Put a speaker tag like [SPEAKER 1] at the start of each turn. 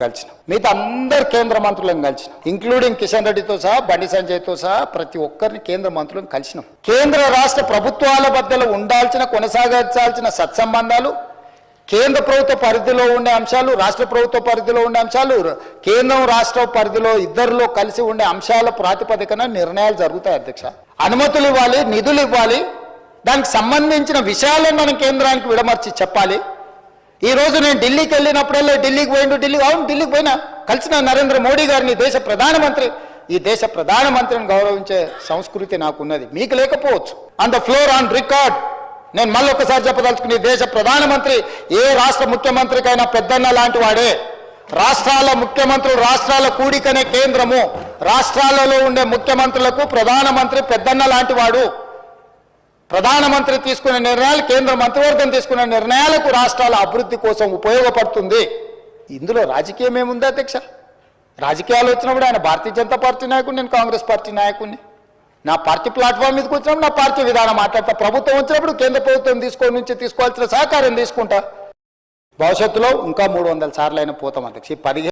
[SPEAKER 1] కలిసిన. మిగతా అందరు కేంద్ర మంత్రులను కలిసిన. ఇంక్లూడింగ్ కిషన్ రెడ్డితో సహా బండి సంజయ్తో సహా ప్రతి ఒక్కరిని కేంద్ర మంత్రులను కలిసినాం. కేంద్ర రాష్ట్ర ప్రభుత్వాల మధ్యలో ఉండాల్సిన కొనసాగించాల్సిన సత్సంబంధాలు కేంద్ర ప్రభుత్వ పరిధిలో ఉండే అంశాలు రాష్ట్ర ప్రభుత్వ పరిధిలో ఉండే అంశాలు కేంద్రం రాష్ట్ర పరిధిలో ఇద్దరిలో కలిసి ఉండే అంశాల ప్రాతిపదికన నిర్ణయాలు జరుగుతాయి అధ్యక్ష. అనుమతులు ఇవ్వాలి నిధులు ఇవ్వాలి. దానికి సంబంధించిన విషయాలను మనం కేంద్రానికి విడమర్చి చెప్పాలి. ఈ రోజు నేను ఢిల్లీకి వెళ్ళినప్పుడల్లా ఢిల్లీకి పోయిండు ఢిల్లీ అవును ఢిల్లీకి పోయినా. కలిసిన నరేంద్ర మోడీ గారిని దేశ ప్రధానమంత్రి ఈ దేశ ప్రధానమంత్రిని గౌరవించే సంస్కృతి నాకున్నది. మీకు లేకపోవచ్చు. On the floor on record నేను మళ్ళొకసారి చెప్పదలుచుకుని దేశ ప్రధానమంత్రి ఏ రాష్ట్ర ముఖ్యమంత్రికైనా పెద్దన్న లాంటి వాడే. రాష్ట్రాల ముఖ్యమంత్రులు రాష్ట్రాల కూడికనే కేంద్రము. రాష్ట్రాలలో ఉండే ముఖ్యమంత్రులకు ప్రధానమంత్రి పెద్దన్న లాంటి వాడు. ప్రధానమంత్రి తీసుకునే నిర్ణయాలు కేంద్ర మంత్రివర్గం తీసుకునే నిర్ణయాలకు రాష్ట్రాల అభివృద్ధి కోసం ఉపయోగపడుతుంది. ఇందులో రాజకీయం ఏముంది అధ్యక్ష? రాజకీయాలు వచ్చినప్పుడు ఆయన భారతీయ జనతా పార్టీ నాయకుడు నేను కాంగ్రెస్ పార్టీ నాయకుడిని. నా పార్టీ ప్లాట్ఫామ్ మీదకి వచ్చినప్పుడు నా పార్టీ విధానం మాట్లాడతా. ప్రభుత్వం వచ్చినప్పుడు కేంద్ర ప్రభుత్వం తీసుకో నుంచి తీసుకోవాల్సిన సహకారం తీసుకుంటా. భవిష్యత్తులో ఇంకా మూడు వందల సార్లు అయినా పోతాం అధ్యక్ష. ఈ పదిహేను